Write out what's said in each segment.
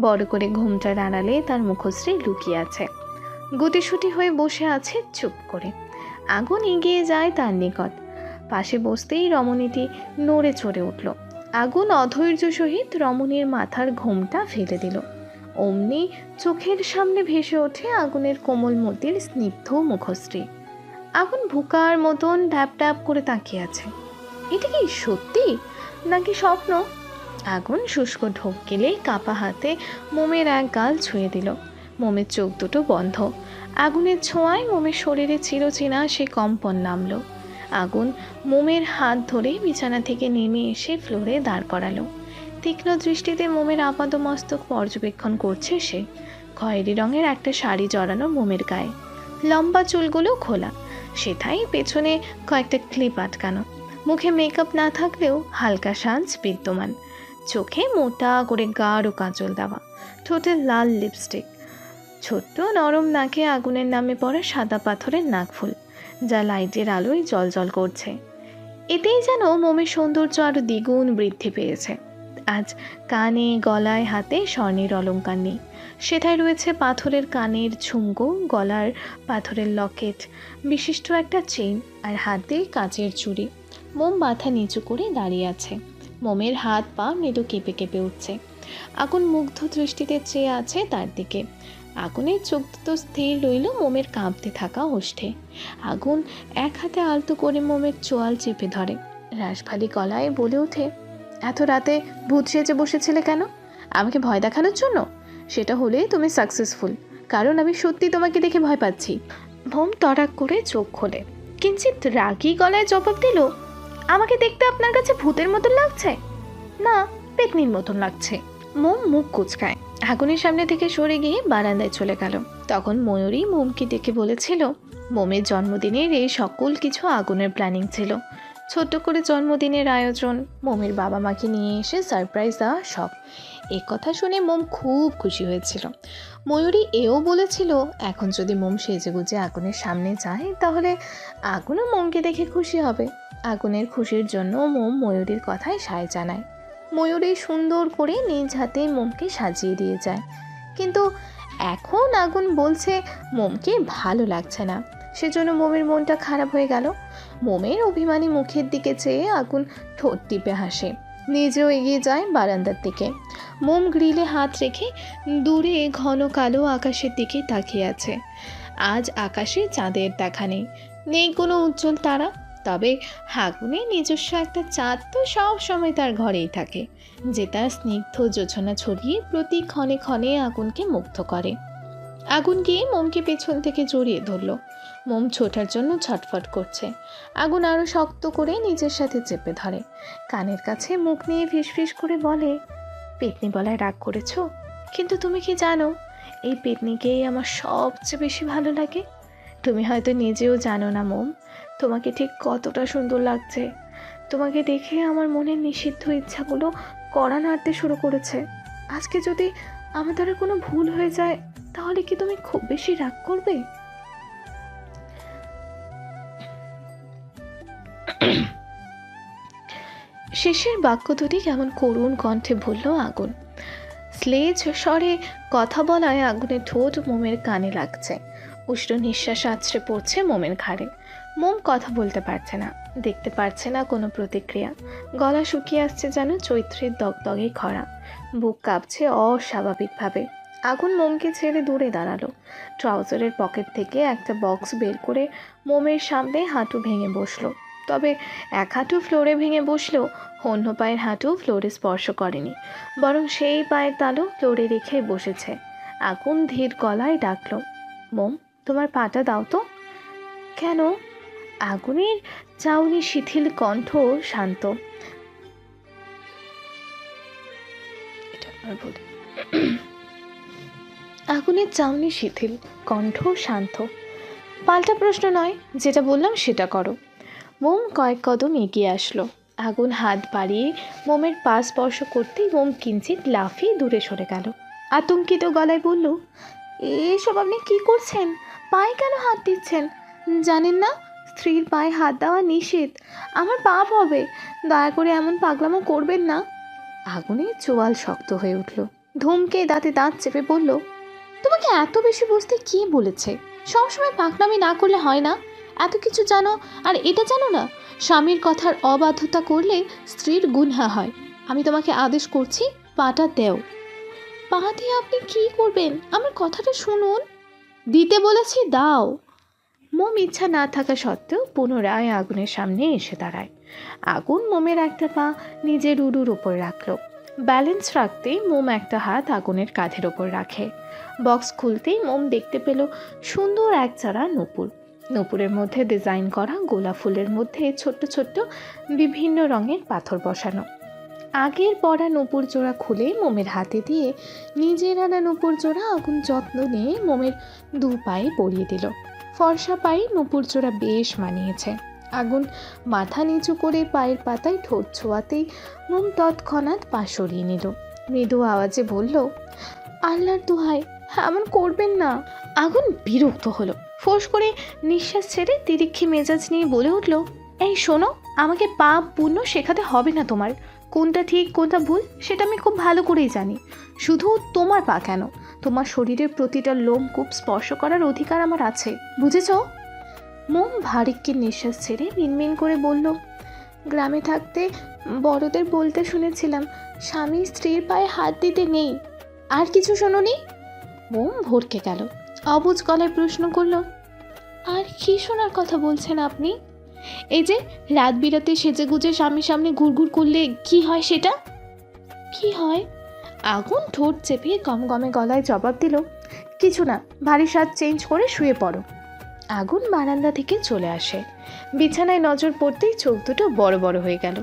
বড় করে ঘুমটার আড়ালে তার মুখশ্রী লুকিয়ে আছে। গুটিসুটি হয়ে বসে আছে চুপ করে। আগুন এগিয়ে যায় তার নিকট। পাশে বসতেই রমণীটি নড়ে চড়ে উঠল। আগুন অধৈর্য সহিত রমণীর মাথার ঘুমটা ফেলে দিল। অমনি চোখের সামনে ভেসে ওঠে আগুনের কোমল মতির স্নিগ্ধ মুখশ্রী। আগুন ভুকার মতন ড্যাপ ড্যাপ করে তাকিয়ে আছে। এটা কি সত্যি? নাকি স্বপ্ন? আগুন শুষ্ক ঢোক গেলে কাপা হাতে মোমের এক গাল ছুঁয়ে দিল। মোমের চোখ দুটো বন্ধ। আগুনের ছোঁয়ায় মোমের শরীরে চিরচেনা সে কম্পন নামলো। আগুন মোমের হাত ধরে বিছানা থেকে নেমে এসে ফ্লোরে দাঁড় করালো। তীক্ষ্ণ দৃষ্টিতে মোমের আপাদমস্তক পর্যবেক্ষণ করছে সে। খয়েরি রঙের একটা শাড়ি জড়ানো মোমের গায়ে। লম্বা চুলগুলো খোলা। সেটাই পেছনে কয়েকটা ক্লিপ আটকানো। মুখে মেকআপ না থাকলেও হালকা সাজ বিদ্যমান। চোখে মোটা করে গাঢ় কাজল দেওয়া, ঠোঁটে লাল লিপস্টিক ছোট্ট নরম নাকে আগুনের নামে পড়া সাদা পাথরের নাকফুল, যা লাইটের আলোয় জলজল করছে। এতেই যেন মোমের সৌন্দর্য আরও দ্বিগুণ বৃদ্ধি পেয়েছে। আজ কানে, গলায়, হাতে স্বর্ণের অলঙ্কার নেই। সেটায় রয়েছে পাথরের কানের ঝুমকো গলার পাথরের লকেট, বিশিষ্ট একটা চেইন আর হাতে কাচের চুড়ি। মোম মাথা নিচু করে দাঁড়িয়ে আছে। মোমের হাত পা মৃদু কেঁপে কেঁপে উঠছে। আগুন মুগ্ধ দৃষ্টিতে চেয়ে আছে তার দিকে। আগুনের চোখ দুটো স্থির রইল মোমের কাঁপতে থাকা ওষ্ঠে। আগুন এক হাতে আলতো করে মোমের চোয়াল চেপে ধরে। রাসভালি গলায় বলে ওঠে, এত রাতে ভূত সেজে বসেছিলে কেন? আমাকে ভয় দেখানোর জন্য? সেটা হলে তুমি সাকসেসফুল কারণ আমি সত্যি তোমাকে দেখে ভয় পাচ্ছি। ভোম তড়াক করে চোখ খোলে। কিঞ্চিত রাগি গলায় জবাব দিল আমাকে দেখতে আপনার কাছে ভূতের মতন লাগছে? না, পেতনির মতন লাগছে। মোম মুখ কুচকায়। আগুনের সামনে থেকে সরে গিয়ে বারান্দায় চলে গেল। তখন ময়ূরী মোমকে ডেকে বলেছিল, মোমের জন্মদিনের এই সকল কিছু আগুনের প্ল্যানিং ছিল। ছোট্ট করে জন্মদিনের আয়োজন, মোমের বাবা মাকে নিয়ে এসে সারপ্রাইজ দেওয়া সব। এ কথা শুনে মোম খুব খুশি হয়েছিল। ময়ূরী এও বলেছিল, এখন যদি মোম সেজে গুজে আগুনের সামনে যায়, তাহলে আগুনও মোমকে দেখে খুশি হবে। আগুনের খুশির জন্য মোম ময়ূরীর কথায় সায় জানায়। ময়ূরী সুন্দর করে নিজ হাতে মোমকে সাজিয়ে দিয়ে যায়। কিন্তু এখন আগুন বলছে মোমকে ভালো লাগছে না। সেজন্য মোমের মনটা খারাপ হয়ে গেল। মোমের অভিমানী মুখের দিকে চেয়ে আগুন ঠোঁট টিপে হাসে। নিজেও এগিয়ে যায় বারান্দার দিকে। মোম গ্রিলে হাত রেখে দূরে ঘন কালো আকাশের দিকে তাকিয়ে আছে। আজ আকাশে চাঁদের দেখা নেই। নেই কোনো উজ্জ্বল তারা। তবে হাগুনে নিজস্ব একটা চাঁদ তো সব সময় তার ঘরেই থাকে, যে তার স্নিগ্ধ যোজনা ছড়িয়ে প্রতি ক্ষণে ক্ষণে আগুনকে মুগ্ধ করে। আগুন গিয়ে মোমকে পেছন থেকে জড়িয়ে ধরল। মোম ছোটার জন্য ছটফট করছে। আগুন আরও শক্ত করে নিজের সাথে চেপে ধরে। কানের কাছে মুখ নিয়ে ফিসফিস করে বলে, পেতনি বলায় রাগ করেছ? কিন্তু তুমি কি জানো, এই পেতনিকেই আমার সবচেয়ে বেশি ভালো লাগে? তুমি হয়তো নিজেও জানো না মোম তোমাকে ঠিক কতটা সুন্দর লাগছে। তোমাকে দেখে আমার মনের নিষিদ্ধ ইচ্ছাগুলো কড়া নাড়তে শুরু করেছে। আজকে যদি আমার দ্বারা কোনো ভুল হয়ে যায়, তাহলে কি তুমি খুব বেশি রাগ করবে? শেষের বাক্য দুটি কেমন করুণ কণ্ঠে বলল আগুন। স্লেজ স্বরে কথা বলায় আগুনের ঠোঁট মোমের কানে লাগছে। উষ্ণ নিঃশ্বাস আছড়ে পড়ছে মোমের ঘাড়ে। মোম কথা বলতে পারছে না। দেখতে পারছে না কোনো প্রতিক্রিয়া। গলা শুকিয়ে আসছে যেন চৈত্রের দগদগে খরা। বুক কাঁপছে অস্বাভাবিকভাবে। আগুন মোমকে ছেড়ে দূরে দাঁড়াল। ট্রাউজারের পকেট থেকে একটা বক্স বের করে মোমের সামনে হাঁটু ভেঙে বসল। তবে এক হাঁটু ফ্লোরে ভেঙে বসলেও অন্য পায়ের হাঁটু ফ্লোরে স্পর্শ করেনি। বরং সেই পায়ের তালু ফ্লোরে রেখে বসেছে। আগুন ধীর গলায় ডাকলো, মোম, তোমার পাটা দাও তো। কেন? আগুনের চাউনি শিথিল কণ্ঠ শান্ত। আগুনের চাউনি শিথিল কণ্ঠ শান্ত। পাল্টা প্রশ্ন নয় যেটা বললাম সেটা করো। মোম কয়েক কদম এগিয়ে আসলো। আগুন হাত বাড়িয়ে মোমের পা স্পর্শ করতেই মোম কিঞ্চিত লাফিয়ে দূরে সরে গেল। আতঙ্কিত গলায় বলল এসব আপনি কি করছেন? পায়ে কেন হাত দিচ্ছেন? জানেন না? স্ত্রীর পায়ে হাত দেওয়া নিষেধ। আমার পাপ হবে। দয়া করে এমন পাগলামো করবেন না। আগুনে চোয়াল শক্ত হয়ে উঠল। ধুমকে দাঁতে দাঁত চেপে বলল, তোমাকে এত বেশি বুঝতে কে বলেছে? সবসময় পাকনামি না করলে হয় না? এত কিছু জানো? আর এটা জানো না? স্বামীর কথার অবাধ্যতা করলে স্ত্রীর গুনহা হয়। আমি তোমাকে আদেশ করছি, পাটা দেও। পা দিয়ে আপনি কি করবেন? আমার কথাটা শুনুন। দিতে বলেছি, দাও। মোম ইচ্ছা না থাকা সত্ত্বেও পুনরায় আগুনের সামনে এসে দাঁড়ায়। আগুন মোমের একটা পা নিজের উরুর ওপর রাখল। ব্যালেন্স রাখতেই মোম একটা হাত আগুনের কাঁধের ওপর রাখে। বক্স খুলতেই মোম দেখতে পেল সুন্দর এক চারা নূপুর। নূপুরের মধ্যে ডিজাইন করা গোলাপ ফুলের মধ্যে ছোট্ট ছোট্ট বিভিন্ন রঙের পাথর বসানো। আগের পরা নূপুর জোড়া খুলে মোমের হাতে দিয়ে নিজের আনা নূপুর জোড়া আগুন যত্ন নিয়ে মোমের দু পায়ে পরিয়ে দিল। ফর্সা পায়ে নূপুর জোড়া বেশ মানিয়েছে। আগুন মাথা নিচু করে পায়ের পাতায় ঠোঁট ছোঁয়াতেই মোম তৎক্ষণাৎ পা সরিয়ে নিল। মৃদু আওয়াজে বলল, আল্লাহর দোহাই এমন করবেন না। আগুন বিরক্ত হলো। ফোঁস করে নিঃশ্বাস ছেড়ে তিরিক্ষি মেজাজ নিয়ে বলে উঠল, এই শোনো, আমাকে পাপ, পুণ্য শেখাতে হবে না তোমার। কোনটা ঠিক, কোনটা ভুল, সেটা আমি খুব ভালো করেই জানি। শুধু তোমার পা কেন? তোমার শরীরের প্রতিটা লোম কূপ স্পর্শ করার অধিকার আমার আছে, বুঝেছ? মোম ভারিককে নিঃশ্বাস ছেড়ে মিনমিন করে বলল, গ্রামে থাকতে বড়দের বলতে শুনেছিলাম, স্বামী স্ত্রীর পায়ে হাত দিতে নেই। আর কিছু শোনোনি? মোম ভরকে গেল, অবুজ গলায় প্রশ্ন করল, আর কি শোনার কথা বলছেন আপনি? এই যে রাত বিরাতে সেজে গুজে স্বামীর সামনে ঘুরঘুর করলে কি হয় সেটা? কি হয়? আগুন ঠোঁট চেপে গম গমে গলায় জবাব দিল, কিছু না, ভারী স্বাদ চেঞ্জ করে শুয়ে পড়ো। আগুন বারান্দা থেকে চলে আসে। বিছানায় নজর পড়তেই চোখ দুটো বড় বড় হয়ে গেল।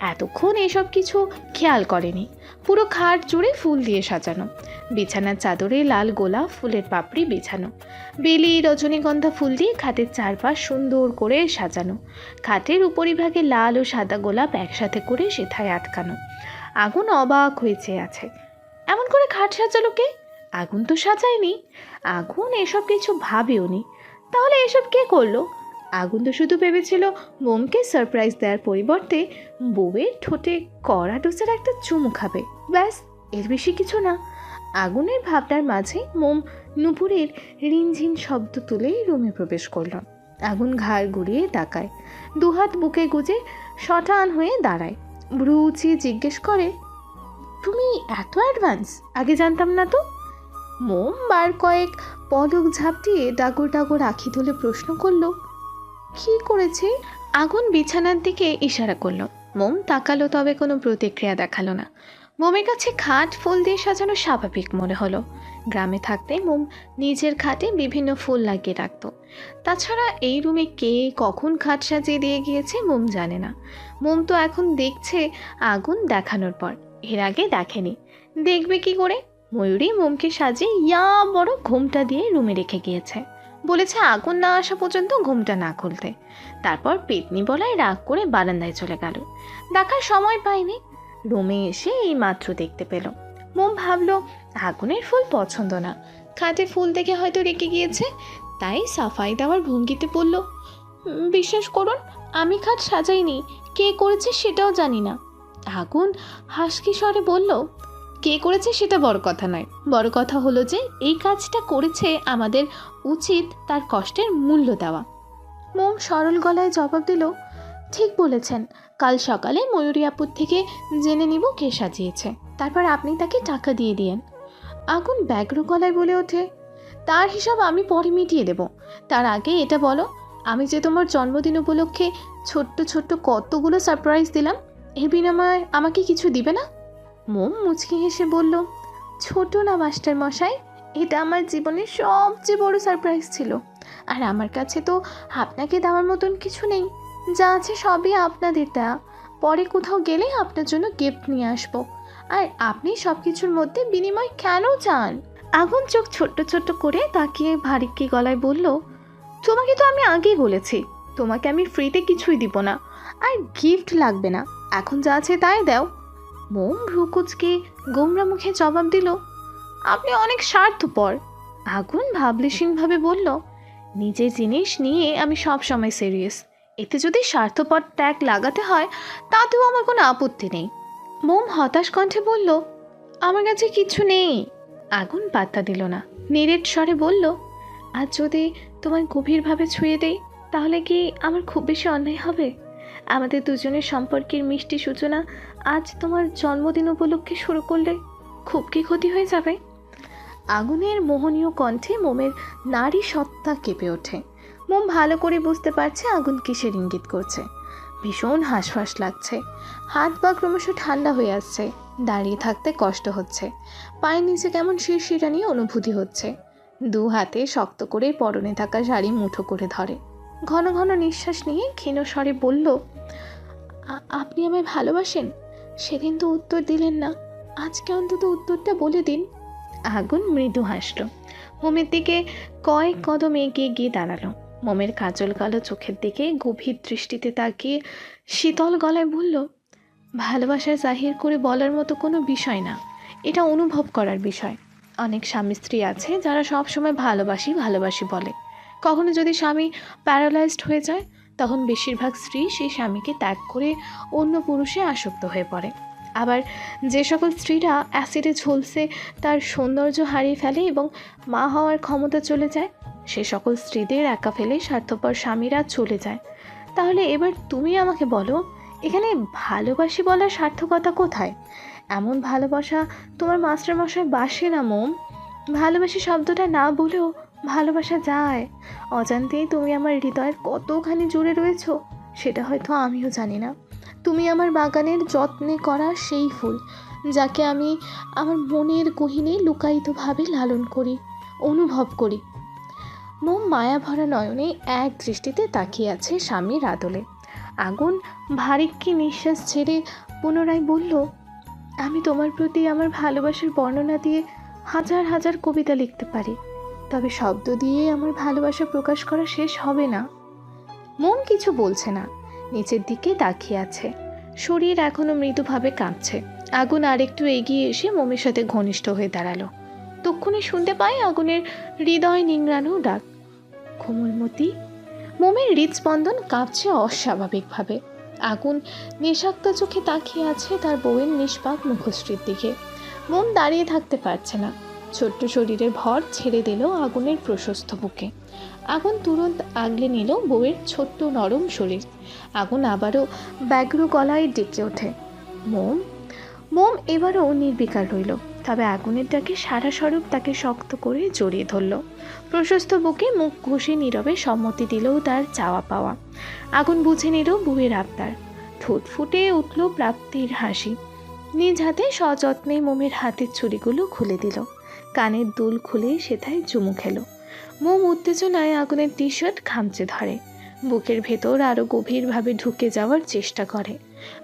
এতক্ষণ এসব কিছু খেয়াল করেনি। পুরো খাট জুড়ে ফুল দিয়ে সাজানো। বিছানার চাদরে লাল গোলাপ ফুলের পাপড়ি বিছানো। বেলি, রজনীগন্ধা ফুল দিয়ে খাটের চারপাশ সুন্দর করে সাজানো। খাটের উপরিভাগে লাল ও সাদা গোলাপ একসাথে করে সেথায় আটকানো। আগুন অবাক হয়ে চেয়ে আছে। এমন করে খাট সাজালো কে? আগুন তো সাজায়নি। আগুন এসব কিছু ভাবেও নি। তাহলে এসব কে করল? আগুন তো শুধু ভেবেছিল মোমকে সারপ্রাইজ দেওয়ার পরিবর্তে বউয়ের ঠোঁটে কড়া ডোসের একটা চুমু খাবে। ব্যাস, এর বেশি কিছু না। আগুনের ভাবনার মাঝে মোম নুপুরের রিনঝিন শব্দ তুলেই রুমে প্রবেশ করল। আগুন ঘাড় গুড়িয়ে তাকায়। দুহাত বুকে গুজে শটান হয়ে দাঁড়ায়। ভ্রু উঁচিয়ে জিজ্ঞেস করে, তুমি এত অ্যাডভান্স? আগে জানতাম না তো? মোম বার কয়েক পলক ঝাপটিয়ে ডাগর ডাগর আখি তুলে প্রশ্ন করল, কি করেছে? আগুন বিছানার দিকে ইশারা করল। মোম তাকালো, তবে কোনো প্রতিক্রিয়া দেখাল না। মোমের কাছে খাট, ফুল দিয়ে সাজানো স্বাভাবিক মনে হলো। গ্রামে থাকতে মোম নিজের খাটে বিভিন্ন ফুল লাগিয়ে রাখতো। তাছাড়া এই রুমে কে কখন খাট সাজিয়ে দিয়ে গিয়েছে মোম জানে না। মোম তো এখন দেখছে আগুন দেখানোর পর। এর আগে দেখেনি। দেখবে কি করে? ময়ূরী মোমকে সাজিয়ে ইয়া বড় ঘুমটা দিয়ে রুমে রেখে গিয়েছে। বলেছে আগুন না আসা পর্যন্ত ঘুমটা না খুলতে। তারপর পেতনি বলায় রাগ করে বারান্দায় চলে গেল। দেখার সময় পায়নি। রুমে এসে এই মাত্র দেখতে পেল। মোম ভাবলো আগুনের ফুল পছন্দ না। খাটে ফুল দেখে হয়তো রেখে গিয়েছে, তাই সাফাই দেওয়ার ভঙ্গিতে বলল বিশ্বাস করুন, আমি খাট সাজাইনি, কে করেছে সেটাও জানি না। আগুন হাসকি স্বরে বলল, কে করেছে সেটা বড় কথা নয়। বড় কথা হলো যে, এই কাজটা করেছে আমাদের উচিত তার কষ্টের মূল্য দেওয়া। মোম সরল গলায় জবাব দিল, ঠিক বলেছেন, কাল সকালে ময়ূরী আপুর থেকে জেনে নিব কে সাজিয়েছে। তারপর আপনি তাকে টাকা দিয়ে দিয়েন। আগুন ব্যগ্র গলায় বলে ওঠে, তার হিসাব আমি পরে মিটিয়ে দেব। তার আগে এটা বলো, আমি যে তোমার জন্মদিন উপলক্ষে ছোট্ট ছোট্ট কতগুলো সারপ্রাইজ দিলাম, এর বিনিময়ে আমাকে কিছু দিবে না? মোম মুচকি হেসে বলল, ছোট না, মাস্টার মশাই, এটা আমার জীবনের সবচেয়ে বড় সারপ্রাইজ ছিল। আর আমার কাছে তো আপনাকে দেওয়ার মতন কিছু নেই। যা আছে সবই আপনাদের দেয়া। পরে কোথাও গেলে আপনার জন্য গিফট নিয়ে আসব। আর আপনি সব কিছুর মধ্যে বিনিময় কেন চান? আগুন চোখ ছোট্ট ছোট্ট করে তাকিয়ে ভারিককে গলায় বলল, তোমাকে তো আমি আগেই বলেছি, তোমাকে আমি ফ্রিতে কিছুই দিব না। আর গিফট লাগবে না, এখন যা আছে তাই দাও। মোম ভ্রুকুচকে গোমরা মুখে জবাব দিল, আপনি অনেক স্বার্থপর। আগুন ভাবলেশীনভাবে বলল, নিজের জিনিস নিয়ে আমি সব সময় সিরিয়াস এতে যদি স্বার্থপর ট্যাগ লাগাতে হয়, তাতেও আমার কোনো আপত্তি নেই। মোম হতাশ কণ্ঠে বলল, আমার কাছে কিছু নেই। আগুন পাত্তা দিল না। নিরেট স্বরে বলল, আজ যদি তোমায় গভীরভাবে ছুঁয়ে দেই, তাহলে কি আমার খুব বেশি অন্যায় হবে? আমাদের দুজনের সম্পর্কের মিষ্টি সূচনা আজ তোমার জন্মদিন উপলক্ষে শুরু করলে খুব কি ক্ষতি হয়ে যাবে? আগুনের মোহনীয় কণ্ঠে মোমের নারী সত্তা কেঁপে ওঠে। মোম ভালো করে বুঝতে পারছে আগুন কিসের ইঙ্গিত করছে। ভীষণ হাঁসফাঁস লাগছে। হাত পা ক্রমশ ঠান্ডা হয়ে আসছে। দাঁড়িয়ে থাকতে কষ্ট হচ্ছে। পায়ের নিচে কেমন শিরশিরানি অনুভূতি হচ্ছে। দু হাতে শক্ত করে পরনে থাকা শাড়ি মুঠো করে ধরে। ঘন ঘন নিঃশ্বাস নিয়ে ক্ষীণ স্বরে বলল আপনি আমায় ভালোবাসেন? সেদিন তো উত্তর দিলেন না। আজকে অন্তত উত্তরটা বলে দিন। আগুন মৃদু হাসল। হোমের দিকে কয়েক কদম এগিয়ে গিয়ে দাঁড়াল। মোমের কাজল কালো চোখের দিকে গভীর দৃষ্টিতে তাকিয়ে শীতল গলায় বলল ভালোবাসা জাহির করে বলার মতো কোনো বিষয় না। এটা অনুভব করার বিষয়। অনেক স্বামী স্ত্রী আছে যারা সব সময় ভালোবাসি ভালোবাসি বলে। কখনো যদি স্বামী প্যারালাইজড হয়ে যায়, তখন বেশিরভাগ স্ত্রী সেই স্বামীকে ত্যাগ করে অন্য পুরুষে আসক্ত হয়ে পড়ে। আবার যে সকল স্ত্রীরা অ্যাসিডে ঝলসে তার সৌন্দর্য হারিয়ে ফেলে এবং মা হওয়ার ক্ষমতা চলে যায়, সে সকল স্ত্রীদের একা ফেলে স্বার্থপর স্বামীরা চলে যায়। তাহলে এবার তুমি আমাকে বলো, এখানে ভালোবাসি বলার সার্থকতা কোথায়? এমন ভালোবাসা তোমার মাস্টারমশাই বাসে না, মোম? ভালোবাসি শব্দটা না বলেও ভালোবাসা যায়। অজান্তেই তুমি আমার হৃদয়ের কতখানি জুড়ে রয়েছো, সেটা হয়তো আমিও জানি না। তুমি আমার বাগানের যত্নে করা সেই ফুল, যাকে আমি আমার মনের গহিনে লুকায়িতভাবে লালন করি, অনুভব করি। মোম মায়া ভরা নয়নে এক দৃষ্টিতে তাকিয়ে আছে স্বামীর আদলে। আগুন ভারিক্কি নিঃশ্বাস ছেড়ে পুনরায় বলল, আমি তোমার প্রতি আমার ভালোবাসার বর্ণনা দিয়ে হাজার হাজার কবিতা লিখতে পারি, তবে শব্দ দিয়ে আমার ভালোবাসা প্রকাশ করা শেষ হবে না। মন কিছু বলছে না। নিচের দিকে তাকিয়ে আছে। শরীর এখনও মৃদুভাবে কাঁপছে। আগুন আরেকটু এগিয়ে এসে মোমের সাথে ঘনিষ্ঠ হয়ে দাঁড়াল। তক্ষুনি শুনতে পাই আগুনের হৃদয় নিংড়ানো ডাক। কোমলমতি, মোমের হৃদস্পন্দন কাঁপছে অস্বাভাবিকভাবে। আগুন নেশাক্ত চোখে তাকিয়ে আছে তার বউয়ের নিষ্পাক মুখশ্রীর দিকে। মন দাঁড়িয়ে থাকতে পারছে না। ছোট্ট শরীরের ভর ছেড়ে দিল আগুনের প্রশস্ত বুকে। আগুন তুরন্ত আগলে নিল বউয়ের ছোট্ট নরম শরীর। আগুন আবারও ব্যগ্র গলায় ডেকে ওঠে। মোম মোম এবারও নির্বিকার রইল, তবে আগুনের ডাকে সারা স্বরূপ তাকে শক্ত করে জড়িয়ে ধরল। প্রশস্ত বুকে মুখ ঘষে নীরবে সম্মতি দিলেও তার চাওয়া পাওয়া। আগুন বুঝে নিল বউয়ের আবদার। ঠোঁট ফুটে উঠল প্রাপ্তির হাসি। নিজ হাতে সযত্নে মোমের হাতের ছুরিগুলো খুলে দিল। কানের দুল খুলে সেথায় চুমু খেলো। মোম উত্তেজনায় আগুনের টি শার্ট ধরে। বুকের ভেতর আরও গভীরভাবে ঢুকে যাওয়ার চেষ্টা করে।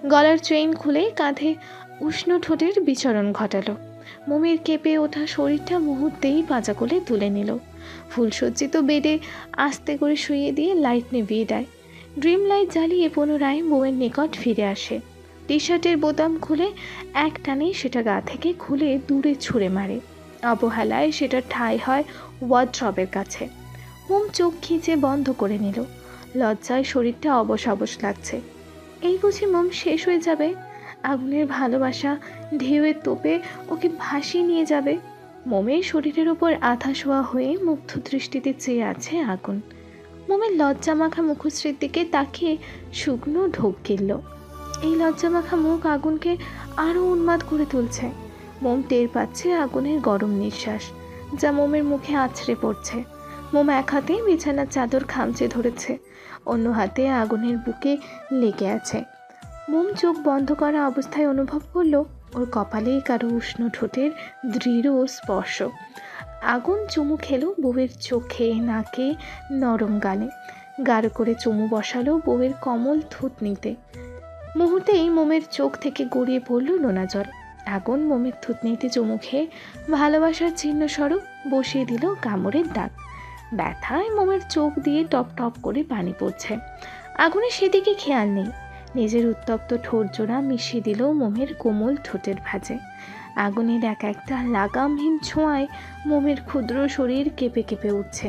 গলার চেইন খুলে কাঁধে উষ্ণ ঠোঁটের বিচরণ ঘটালো। মোমের কেঁপে ওঠা শরীরটা মুহূর্তেই পাজা কোলে তুলে নিল। ফুলসজ্জিত বেডে আস্তে করে শুইয়ে দিয়ে লাইট নিভিয়ে দেয়। ড্রিম লাইট জ্বালিয়ে পুনরায় বউয়ের নিকট ফিরে আসে। টি শার্টের বোতাম খুলে এক টানে সেটা গা থেকে খুলে দূরে ছুঁড়ে মারে। অবহেলায় সেটা ঠাঁই হয় ওয়ার্ড্রবের কাছে। মোম চোখ খিচে বন্ধ করে নিল। লজ্জায় শরীরটা অবশ অবশ লাগছে। এই বুঝি মোম শেষ হয়ে যাবে? আগুনের ভালোবাসা ঢেউয়ের তোপে ওকে ভাসিয়ে নিয়ে যাবে? মোমের শরীরের ওপর আধা শোয়া হয়ে মুগ্ধ দৃষ্টিতে চেয়ে আছে আগুন। মোমের লজ্জা মাখা মুখশ্রীর দিকে তাকিয়ে শুকনো ঢোক গিলল। এই লজ্জা মাখা মুখ আগুনকে আরও উন্মাদ করে তুলছে। মোম টের পাচ্ছে আগুনের গরম নিঃশ্বাস। যা মোমের মুখে আছড়ে পড়ছে। মোম এক হাতে বিছানার চাদর খামচে ধরেছে, অন্য হাতে আগুনের বুকে লেগে আছে। মোম চোখ বন্ধ করা অবস্থায় অনুভব করল, ওর কপালে কারও উষ্ণ ঠোঁটের দৃঢ় স্পর্শ। আগুন চুমু খেলো বউয়ের চোখে, নাকে, নরম গালে। গাঢ় করে চুমু বসালো বউয়ের কমল থুতনিতে। মুহূর্তেই মোমের চোখ থেকে গড়িয়ে পড়ল নোনা জল। আগুন মোমের থুতনিতে চুমু খেয়ে ভালোবাসার চিহ্ন স্বরূপ বসিয়ে দিল কামড়ের দাগ। ব্যথায় মোমের চোখ দিয়ে টপ টপ করে পানি পড়ছে। আগুনের সেদিকে খেয়াল নেই। নিজের উত্তপ্ত ঠোঁট জোড়া মিশিয়ে দিল মোমের কোমল ঠোঁটের ভাঁজে। আগুনের এক একটা লাগামহীন ছোঁয়ায় মোমের ক্ষুদ্র শরীর কেঁপে কেঁপে উঠছে।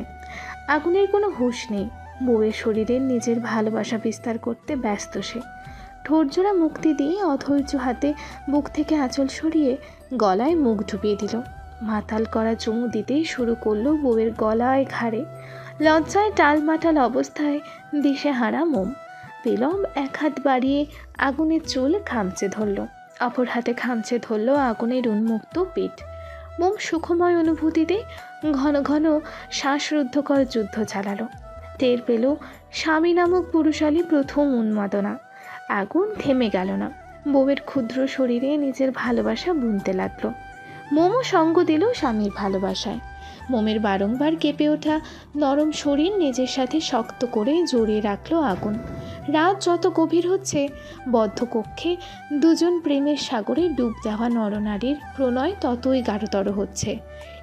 আগুনের কোনো হুঁশ নেই। বউয়ের শরীরে নিজের ভালোবাসা বিস্তার করতে ব্যস্ত সে। ঠোঁটজোড়া মুক্তি দিয়ে অধৈর্য হাতে বুক থেকে আঁচল সরিয়ে গলায় মুখ ঢুকিয়ে দিল। মাতাল করা চুমু দিতেই শুরু করল বউয়ের গলায় ঘাড়ে। লজ্জায় টালমাটাল অবস্থায় দিশেহারা মোম। বিলম্ব এক হাত বাড়িয়ে আগুনের চুল খামচে ধরল। অপর হাতে খামচে ধরল আগুনের উন্মুক্ত পিঠ। মোম সুখময় অনুভূতিতে ঘন ঘন শ্বাসরুদ্ধকর যুদ্ধ চালালো। টের পেল স্বামী নামক পুরুষালী প্রথম উন্মাদনা। আগুন থেমে গেল না। বউয়ের ক্ষুদ্র শরীরে নিজের ভালোবাসা বুনতে লাগল। মোমো সঙ্গ দিল স্বামীর ভালোবাসায়। মোমের বারংবার কেঁপে ওঠা নরম শরীর নিজের সাথে শক্ত করে জড়িয়ে রাখল আগুন। রাত যত গভীর হচ্ছে, বদ্ধ কক্ষে দুজন প্রেমের সাগরে ডুব দেওয়া নরনারীর প্রণয় ততই গাঢ়তর হচ্ছে।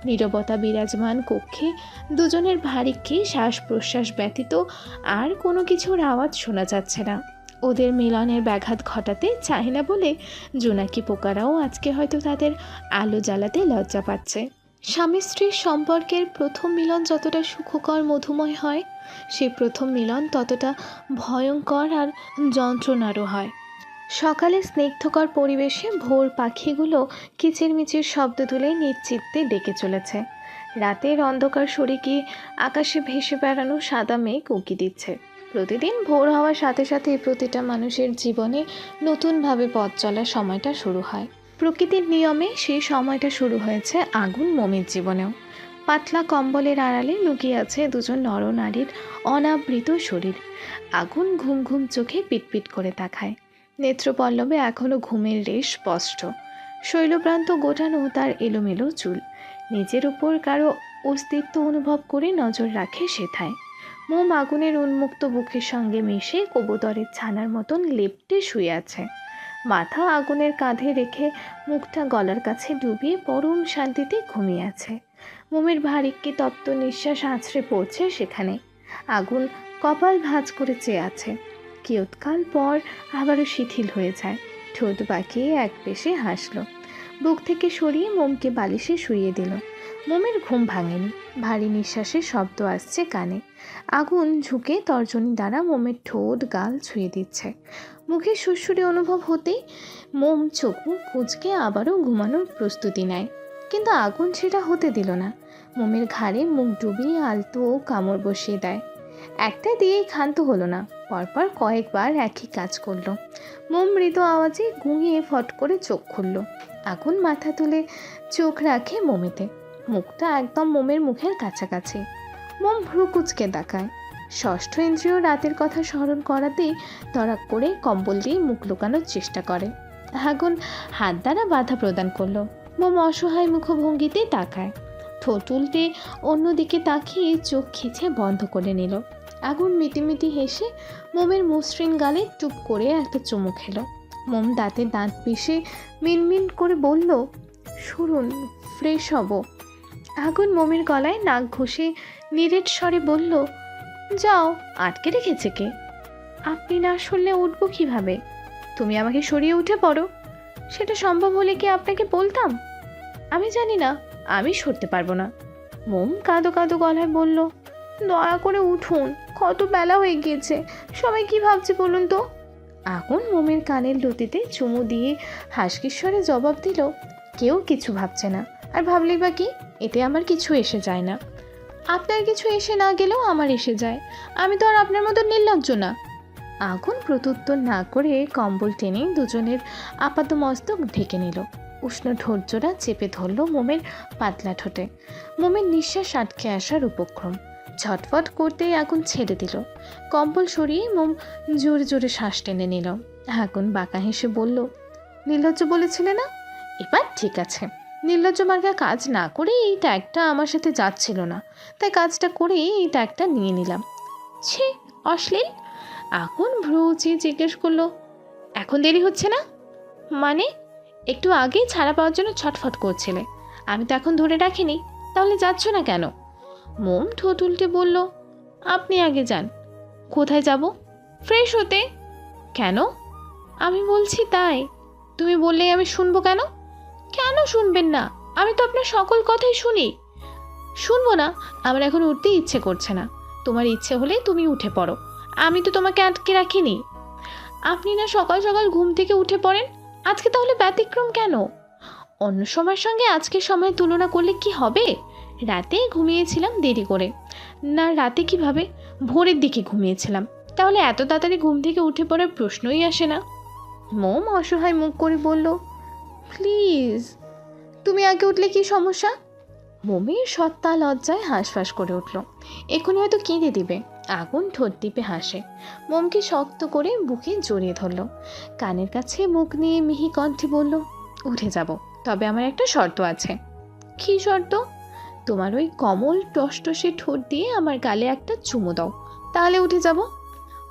নীরবতা বিরাজমান কক্ষে দুজনের ভারিক্যে শ্বাস প্রশ্বাস ব্যতীত আর কোনো কিছুর আওয়াজ শোনা যাচ্ছে না। ওদের মিলনের ব্যাঘাত ঘটাতে চায় না বলে জোনাকি পোকারাও আজকে হয়তো তাদের আলো জ্বালাতে লজ্জা পাচ্ছে। স্বামী স্ত্রীর সম্পর্কের প্রথম মিলন যতটা সুখকর, মধুময় হয়, সে প্রথম মিলন ততটা ভয়ঙ্কর আর যন্ত্রণারও হয়। সকালে স্নিগ্ধকর পরিবেশে ভোর পাখিগুলো কিচিরমিচির শব্দ তুলে নিশ্চিত্তে ডেকে চলেছে। রাতের অন্ধকার সরিকে আকাশে ভেসে বেড়ানো সাদা মেঘ উঁকি দিচ্ছে। প্রতিদিন ভোর হওয়ার সাথে সাথে প্রতিটা মানুষের জীবনে নতুনভাবে পথ চলার সময়টা শুরু হয়। প্রকৃতির নিয়মে সেই সময়টা শুরু হয়েছে আগুন মমির জীবনেও। পাতলা কম্বলের আড়ালে লুকিয়ে আছে দুজন নরনারীর অনাবৃত শরীর। আগুন ঘুম ঘুম চোখে পিটপিট করে তাকায়। নেত্রপল্লবে এখনও ঘুমের রেশ স্পষ্ট। শৈলপ্রান্ত গোটানো তার এলোমেলো চুল। নিজের উপর কারও অস্তিত্ব অনুভব করে নজর রাখে সেথায়। মোম আগুনের উন্মুক্ত বুকের সঙ্গে মিশে কবুতরের ছানার মতন লেপটে শুয়ে আছে। মাথা আগুনের কাঁধে রেখে মুখটা গলার কাছে ডুবিয়ে পরম শান্তিতে ঘুমিয়ে আছে। মোমের ভারিক্কি তপ্ত নিঃশ্বাস আছড়ে পড়ছে সেখানে। আগুন কপাল ভাঁজ করে চেয়ে আছে। কিয়ৎকাল পর আবারও শিথিল হয়ে যায়। ঠোঁট বাঁকিয়ে এক পেশে হাসলো। বুক থেকে সরিয়ে মোমকে বালিশে শুইয়ে দিল। মোমের ঘুম ভাঙেনি। ভারী নিঃশ্বাসের শব্দ আসছে কানে। আগুন ঝুঁকে তর্জনী দ্বারা মোমের ঠোঁট গাল ছুঁয়ে দিচ্ছে। মুখে সুরসুরি অনুভব হতেই মোম চোখ কুচকে আবারও ঘুমানোর প্রস্তুতি নেয়। কিন্তু আগুন সেটা হতে দিল না। মোমের ঘাড়ে মুখ ডুবিয়ে আলতো কামড় বসিয়ে দেয়। একটা দিয়েই ক্ষান্ত হলো না। পরপর কয়েকবার একই কাজ করল। মোম মৃদু আওয়াজে গুঁড়িয়ে ফট করে চোখ খুলল। আগুন মাথা তুলে চোখ রাখে মোমেতে। মুখটা একদম মোমের মুখের কাছাকাছি। মোম ভ্রু কুচকে তাকায়। ষষ্ঠ ইন্দ্রিয় রাতের কথা স্মরণ করাতেই তরাক করে কম্বল দিয়ে মুখ লুকানোর চেষ্টা করে। আগুন হাত দ্বারা বাধা প্রদান করল। মোম অসহায় মুখভঙ্গিতে তাকায়। ঠোঁট অন্যদিকে তাকিয়ে চোখ খিচে বন্ধ করে নিল। আগুন মিটিমিটি হেসে মোমের মসৃণ গালে চুপ করে একটা চুমু খেলো। মোম দাঁতে দাঁত পিষে মিনমিন করে বলল শুনুন ফ্রেশ হব। আগুন মোমের গলায় নাক ঘষে নিরেট স্বরে বলল, যাও, আটকে রেখেছে কে? আপনি না শুনলে উঠবো কীভাবে? তুমি আমাকে সরিয়ে উঠে পড়ো। সেটা সম্ভব হলে কি আপনাকে বলতাম? আমি জানি না, আমি সরতে পারব না। মোম কাঁদো কাঁদো গলায় বলল, দয়া করে উঠুন, কত বেলা হয়ে গিয়েছে। সবাই কি ভাবছে বলুন তো? আগুন মোমের কানের লতিতে চুমু দিয়ে হাসকিস্বরে জবাব দিল, কেউ কিছু ভাবছে না। আর ভাবলেই বা কি? এতে আমার কিছু এসে যায় না। আপনার কিছু এসে না গেলেও আমার এসে যায়। আমি তো আর আপনার মতো নির্লজ্জ না। আগুন প্রত্যুত্তর না করে কম্বল টেনে দুজনের আপাত মস্তক ঢেকে নিল। উষ্ণ ঠোঁটজোড়া চেপে ধরল মোমের পাতলা ঠোঁটে। মোমের নিঃশ্বাস আটকে আসার উপক্রম। ঝটফট করতেই আগুন ছেড়ে দিল। কম্বল সরিয়ে মোম জোরে জোরে শ্বাস টেনে নিল। আগুন বাঁকা হেসে বলল, নির্লজ্জ বলেছিলে না? এবার ঠিক আছে। নির্লজ্জ মার্গা কাজ না করে এই ট্যাগটা আমার সাথে যাচ্ছিল না। তাই কাজটা করে এই ট্যাগটা নিয়ে নিলাম। ছি, অশ্লীল? এখন ভ্রু উঁচিয়ে জিজ্ঞেস করল, এখন দেরি হচ্ছে না? মানে? একটু আগেই ছাড়া পাওয়ার জন্য ছটফট করছিলে। আমি তো এখন ধরে রাখিনি, তাহলে যাচ্ছ না কেন? মোম ঠোঁট উল্টে বলল, আপনি আগে যান। কোথায় যাব? ফ্রেশ হতে? কেন? আমি বলছি তাই। তুমি বললেই আমি শুনব কেন? কেন শুনবেন না? আমি তো আপনার সকল কথাই শুনি। শুনব না, আমার এখন উঠতে ইচ্ছে করছে না। তোমার ইচ্ছে হলে তুমি উঠে পড়ো। আমি তো তোমাকে আটকে রাখিনি। আপনি না সকাল সকাল ঘুম থেকে উঠে পড়েন? আজকে তাহলে ব্যতিক্রম কেন? অন্য সময়ের সঙ্গে আজকের সময় তুলনা করলে কি হবে? রাতে ঘুমিয়েছিলাম দেরি করে। না, রাতে কীভাবে? ভোরের দিকে ঘুমিয়েছিলাম। তাহলে এত তাড়াতাড়ি ঘুম থেকে উঠে পড়ার প্রশ্নই আসে না। মোম অসহায় মুখ করে বলল প্লিজ, তুমি আগে উঠলে কি সমস্যা? মমির সত্তা লজ্জায় হাঁসফাঁস করে উঠল। এখনই হয়তো কেঁদে দিবে। আগুন ঠোঁট টিপে হাসে। মোমকে শক্ত করে বুকে জড়িয়ে ধরল। কানের কাছে মুখ নিয়ে মিহি কণ্ঠে বলল, উঠে যাব, তবে আমার একটা শর্ত আছে। কী শর্ত? তোমার ওই কমল টসটসে ঠোঁট দিয়ে আমার গালে একটা চুমো দাও, তাহলে উঠে যাব।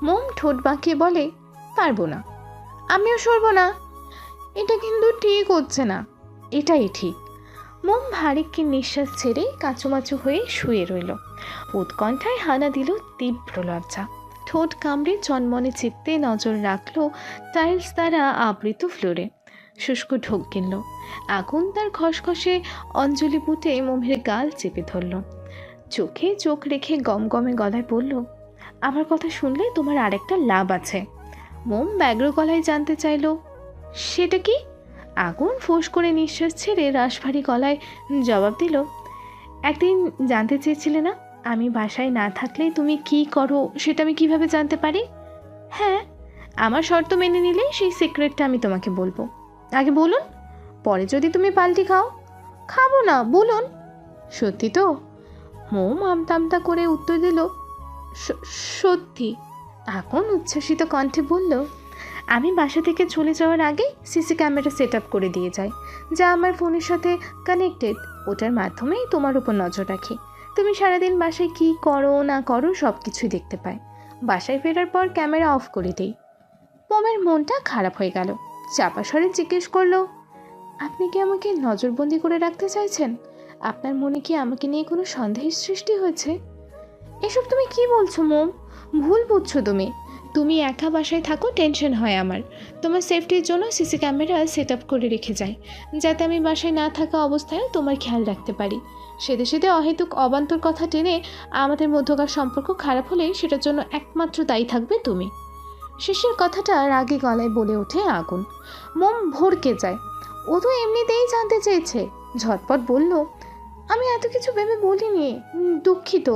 মোম ঠোঁট বাঁকিয়ে বলে, পারব না। আমিও সরবো না। এটা কিন্তু ঠিক হচ্ছে না। এটাই ঠিক। মোম ভারিককে নিঃশ্বাস ছেড়ে কাঁচুমাচু হয়ে শুয়ে রইল। উৎকণ্ঠায় হানা দিল তীব্র লজ্জা। ঠোঁট কামড়ে চনমনে চিত্তে নজর রাখল টাইলস দ্বারা আবৃত ফ্লোরে। শুষ্ক ঢোক কিনল আগুন তার খসখসে অঞ্জলি পুঁতে মোমের গাল চেপে ধরল। চোখে চোখ রেখে গমগমে গলায় বলল, আমার কথা শুনলে তোমার আরেকটা লাভ আছে। মোম ব্যগ্র গলায় জানতে চাইল সেটা কি? আগুন ফোঁস করে নিঃশ্বাস ছেড়ে রাশভারী গলায় জবাব দিল, একদিন জানতে চেয়েছিলে না? আমি বাসায় না থাকলে তুমি কি করো সেটা আমি কীভাবে জানতে পারি? হ্যাঁ আমার শর্ত মেনে নিলে সেই সিক্রেটটা আমি তোমাকে বলব। আগে বলুন, পরে যদি তুমি পাল্টি খাও? খাব না, বলুন। সত্যি তো? মোম আমতামতা করে উত্তর দিল, "স- সত্যি। এখন উচ্ছ্বসিত কণ্ঠে বলল আমি বাসা থেকে চলে যাওয়ার আগেই সিসি ক্যামেরা সেট আপ করে দিয়ে যাই, যা আমার ফোনের সাথে কানেক্টেড ওটার মাধ্যমেই তোমার উপর নজর রাখি। তুমি সারাদিন বাসায় কী করো, না করো সব কিছুই দেখতে পাই। বাসায় ফেরার পর ক্যামেরা অফ করে দিই। মোমের মনটা খারাপ হয়ে গেল। চাপা স্বরে জিজ্ঞেস করল, আপনি কি আমাকে নজরবন্দি করে রাখতে চাইছেন? আপনার মনে কি আমাকে নিয়ে কোনো সন্দেহের সৃষ্টি হয়েছে? এসব তুমি কি বলছো, মোম? ভুল বুঝছ তুমি। তুমি একা বাসায় থাকো টেনশন হয় আমার। তোমার সেফটির জন্য সিসি ক্যামেরা সেট আপ করে রেখে যাই। যাতে আমি বাসায় না থাকা অবস্থায় তোমার খেয়াল রাখতে পারি। সেদে সেদে অহেতুক, অবান্তর কথা টেনে আমাদের মধ্যকার সম্পর্ক খারাপ হলে সেটার জন্য একমাত্র দায়ী থাকবে তুমি। শেষের কথাটা রাগে গলায় বলে ওঠে আগুন। মোম ভরকে যায়। ও তো এমনিতেই জানতে চেয়েছে। ঝটপট বলল, আমি এত কিছু ভেবে বলিনি দুঃখিত।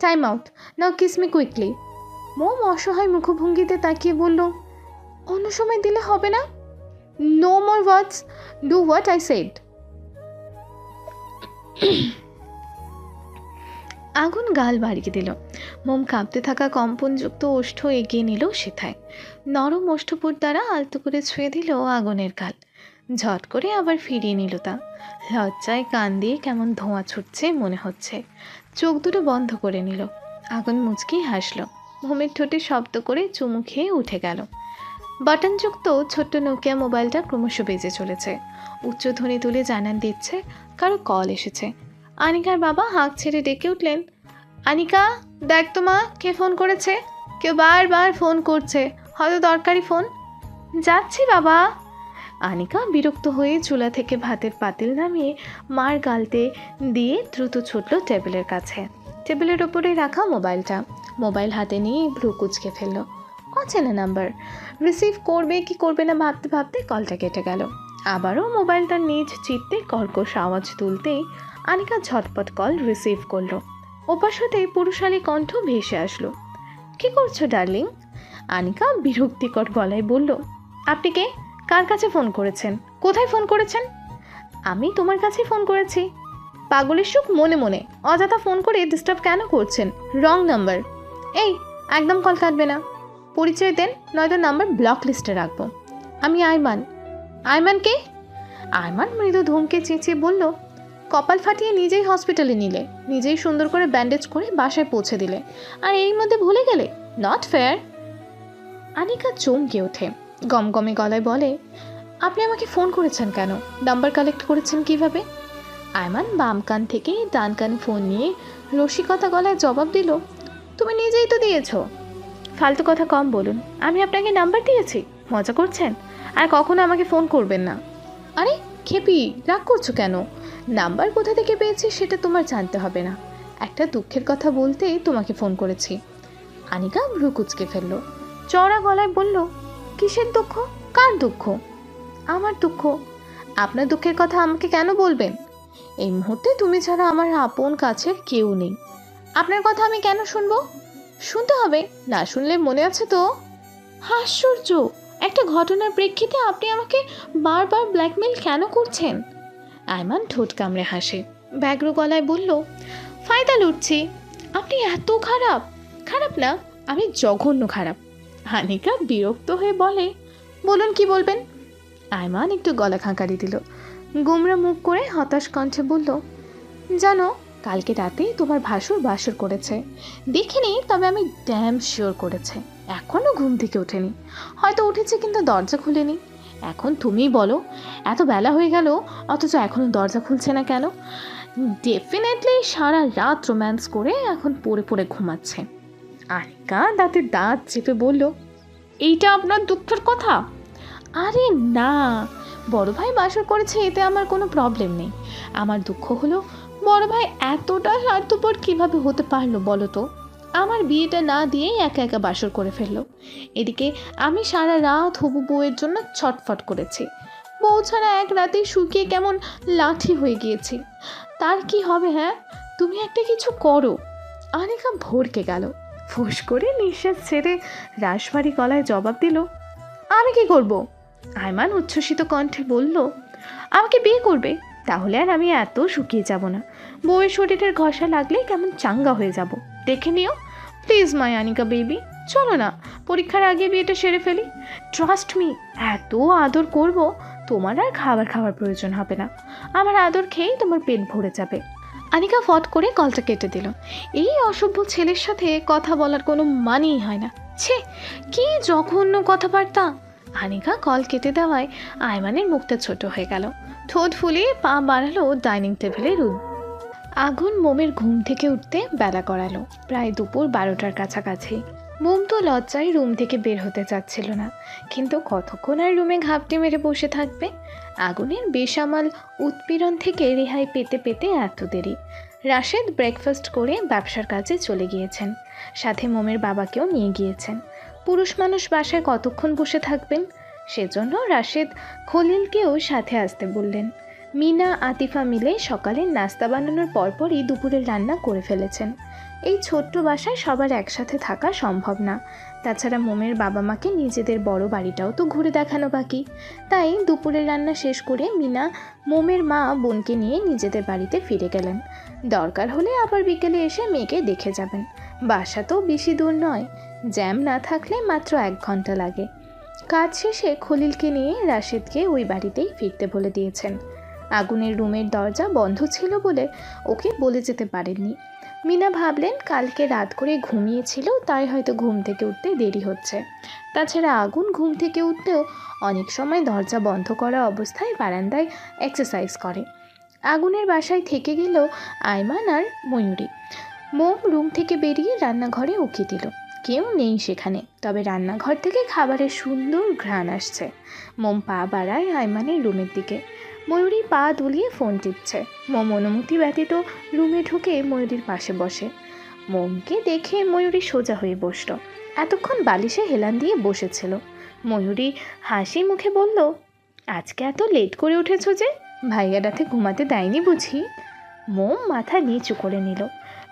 Time out now kiss me quickly Mom অসহায় মুখভঙ্গিতে তাকিয়ে বলল, অন্য সময় দিলে হবে না? No more words do what I said আগুন গাল বাড়িয়ে দিল। মোম কাঁপতে থাকা কম্পনযুক্ত ওষ্ঠ এগিয়ে নিল সেথায়। নরম ওষ্ঠপুর দ্বারা আলতো করে ছুঁয়ে দিল আগুনের গাল। ঝট করে আবার ফিরিয়ে নিল তা। লজ্জায় কান দিয়ে কেমন ধোঁয়া ছুটছে মনে হচ্ছে। চোখ দুটো বন্ধ করে নিল। আগুন মুচকি হাসলো। মোমের ঠোঁটে শব্দ করে চুমু খেয়ে উঠে গেল। বাটনযুক্ত ছোট্ট নোকিয়া মোবাইলটা ক্রমশ বেজে চলেছে। উচ্চধ্বনি তুলে জানান দিচ্ছে, কারও কল এসেছে। আনিকার বাবা হাঁক ছেড়ে ডেকে উঠলেন, আনিকা, দেখ তো মা, কে ফোন করেছে? কেউ বারবার ফোন করছে, হয়তো দরকারি ফোন? যাচ্ছি বাবা। আনিকা বিরক্ত হয়ে চুলা থেকে ভাতের পাতিল নামিয়ে মার গালতে দিয়ে দ্রুত ছুটল টেবিলের কাছে। টেবিলের ওপরে রাখা মোবাইলটা। মোবাইল হাতে নিয়ে ভ্রু কুচকে ফেলল। অচেনা নাম্বার। রিসিভ করবে কি করবে না ভাবতে ভাবতে কলটা কেটে গেল। আবারও মোবাইলটা নিজ চিত্তে কর্কশ আওয়াজ তুলতেই আনিকা ঝটপট কল রিসিভ করল। ওপাশ হতে পুরুষালী কণ্ঠ ভেসে আসলো। কি করছ, ডার্লিং? আনিকা বিরক্তিকর গলায় বলল, আপনি কে? কার কাছে ফোন করেছেন? কোথায় ফোন করেছেন? আমি তোমার কাছেই ফোন করেছি। পাগলের সুখ মনে মনে। অযথা ফোন করে ডিস্টার্ব কেন করছেন? রং নাম্বার এই, একদম কল কাটবে না। পরিচয় দেন, নয়তো নাম্বার ব্লক লিস্টে রাখব। আমি আয়মান। আয়মান কে? আয়মান মৃদু ধমকে চেঁচিয়ে বলল, কপাল ফাটিয়ে নিজেই হসপিটালে নিলে, নিজেই সুন্দর করে ব্যান্ডেজ করে বাসায় পৌঁছে দিলে। আর এই মধ্যে ভুলে গেলে? নট ফেয়ার আনিকা চমকে ওঠে। গমগমে গলায় বলে, আপনি আমাকে ফোন করেছেন কেন? নাম্বার কালেক্ট করেছেন কীভাবে? আয়মান বাম কান থেকে ডান কানে ফোন নিয়ে রসিকতা গলায় জবাব দিল তুমি নিজেই তো দিয়েছ। ফালতু কথা কম বলুন। আমি আপনাকে নাম্বার দিয়েছি। মজা করছেন? আর কখনো আমাকে ফোন করবেন না। আরে, খেপি, রাগ করছ কেন? নাম্বার কোথা থেকে পেয়েছি সেটা তোমার জানতে হবে না। একটা দুঃখের কথা বলতেই তোমাকে ফোন করেছি। আনিকা ভ্রু কুচকে ফেলল। চড়া গলায় বলল, কিসের দুঃখ? কার দুঃখ? আমার দুঃখ। আপনার দুঃখের কথা আমাকে কেন বলবেন? এই মুহূর্তে তুমি ছাড়া আমার আপন কাছের কেউ নেই। আপনার কথা আমি কেন শুনব? শুনতে হবে। না শুনলে মনে আছে তো? আশ্চর্য! একটা ঘটনার প্রেক্ষিতে আপনি আমাকে বারবার ব্ল্যাকমেল কেন করছেন? আয়মান ঠোঁট কামড়ে হাসে। ব্যগ্র গলায় বলল ফায়দা লুটছি। আপনি এত খারাপ। খারাপ না আমি জঘন্য খারাপ। হানিকা বিরক্ত হয়ে বলে বলুন কি বলবেন? আয়মান একটু গলা খাঁকারি দিল। গুমরা মুখ করে হতাশ কণ্ঠে বলল জানো কালকে রাতেই তোমার ভাসুর বাসর করেছে। দেখিনি তবে আমি ড্যাম শিওর করেছে। এখনও ঘুম থেকে ওঠেনি। হয়তো উঠেছে কিন্তু দরজা খুলেনি। এখন তুমিই বলো, এত বেলা হয়ে গেল, অথচ এখনও দরজা খুলছে না কেন? ডেফিনেটলি সারা রাত রোম্যান্স করে এখন পড়ে পড়ে ঘুমাচ্ছে। আরিকা দাঁতে দাঁত চেপে বলল, এইটা আপনার দুঃখের কথা? আরে না, বড় ভাই বাসর করেছে, এতে আমার কোনো প্রবলেম নেই। আমার দুঃখ হলো বড় ভাই এতটা স্বার্থপর কীভাবে হতে পারল বলো তো? আমার বিয়েটা না দিয়েই একা একা বাসর করে ফেলল। এদিকে আমি সারা রাত হবু বউয়ের জন্য ছটফট করেছি। বউ ছাড়া এক রাতে শুকিয়ে কেমন লাঠি হয়ে গিয়েছি। তার কি হবে হ্যাঁ? তুমি একটা কিছু করো। আনিকা ভরকে গেল। ফুস করে নিঃশ্বাস ছেড়ে রাসভারী গলায় জবাব দিল, আমি কি করব? আয়মান উচ্ছ্বসিত কণ্ঠে বলল, আমাকে বিয়ে করবে, তাহলে আর আমি এত শুকিয়ে যাব না। বউয়ের শরীরের ঘষা লাগলে কেমন চাঙ্গা হয়ে যাব। দেখে নিও। প্লিজ মাই আনিকা বেবি চলো না। পরীক্ষার আগে বিয়েটা সেরে ফেলি। ট্রাস্ট মি এত আদর করব, তোমার আর খাবার খাওয়ার প্রয়োজন হবে না। আমার আদর খেয়েই তোমার পেট ভরে যাবে। আনিকা ফট করে কলটা কেটে দিল। এই অসভ্য ছেলের সাথে কথা বলার কোনো মানেই হয় না। ছে, কি জঘন্য কথাবার্তা। আনিকা কল কেটে দেওয়ায় আয়মানের মুখটা ছোট হয়ে গেল। ঠোঁট ফুলিয়ে পা বাড়ালো ডাইনিং টেবিলের আগুন মোমের ঘুম থেকে উঠতে বেলা করালো। প্রায় দুপুর বারোটার কাছাকাছি। মোম তো লজ্জায় রুম থেকে বের হতে চাচ্ছিল না। কিন্তু কতক্ষণ আর রুমে ঘাপটি মেরে বসে থাকবে? আগুনের বেসামাল উৎপীড়ন থেকে রেহাই পেতে পেতে এত দেরি। রাশেদ ব্রেকফাস্ট করে ব্যবসার কাজে চলে গিয়েছেন। সাথে মোমের বাবাকেও নিয়ে গিয়েছেন। পুরুষ মানুষ বাসায় কতক্ষণ বসে থাকবেন? সেজন্য রাশেদ খলিলকেও সাথে আসতে বললেন। মিনা, আতিফা মিলে সকালে নাস্তা বানানোর পরপরই দুপুরের রান্না করে ফেলেছেন। এই ছোট্ট বাসায় সবার একসাথে থাকা সম্ভব না। তাছাড়া মোমের বাবা মাকে নিজেদের বড় বাড়িটাও তো ঘুরে দেখানো বাকি। তাই দুপুরের রান্না শেষ করে মিনা, মোমের মা বোনকে নিয়ে নিজেদের বাড়িতে ফিরে গেলেন। দরকার হলে আবার বিকেলে এসে মেয়েকে দেখে যাবেন। বাসা তো বেশি দূর নয়, জ্যাম না থাকলে মাত্র এক ঘণ্টা লাগে। কাজ শেষে খলিলকে নিয়ে রাশেদকে ওই বাড়িতেই ফিরতে বলে দিয়েছেন। আগুনের রুমের দরজা বন্ধ ছিল বলে ওকে বলে যেতে পারেননি। মিনা ভাবলেন কালকে রাত করে ঘুমিয়েছিল, তাই হয়তো ঘুম থেকে উঠতে দেরি হচ্ছে। তাছাড়া আগুন ঘুম থেকে উঠতেও অনেক সময় দরজা বন্ধ করা অবস্থায় বারান্দায় এক্সারসাইজ করে। আগুনের বাসায় থেকে গেল আয়মান আর ময়ূরী। মোম রুম থেকে বেরিয়ে রান্নাঘরে উকি দিল। কেউ নেই সেখানে, তবে রান্নাঘর থেকে খাবারের সুন্দর ঘ্রাণ আসছে। মোম পা বাড়ায় আয়মানের রুমের দিকে। ময়ূরী পা দুলিয়ে ফোন টিপছে। মোম অনুমতি ব্যতীত রুমে ঢুকে ময়ূরীর পাশে বসে। মোমকে দেখে ময়ূরী সোজা হয়ে বসল। এতক্ষণ বালিশে হেলান দিয়ে বসেছিল। ময়ূরী হাসি মুখে বলল, আজকে এত লেট করে উঠেছ যে, ভাইয়া রাতে ঘুমাতে দেয়নি বুঝি? মোম মাথা নিচু করে নিল।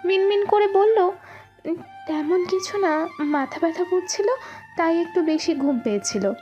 মিনমিন করে বলল, তেমন কিছু না, মাথা ব্যথা করছিল, তাই একটু বেশি ঘুম পেয়েছিল।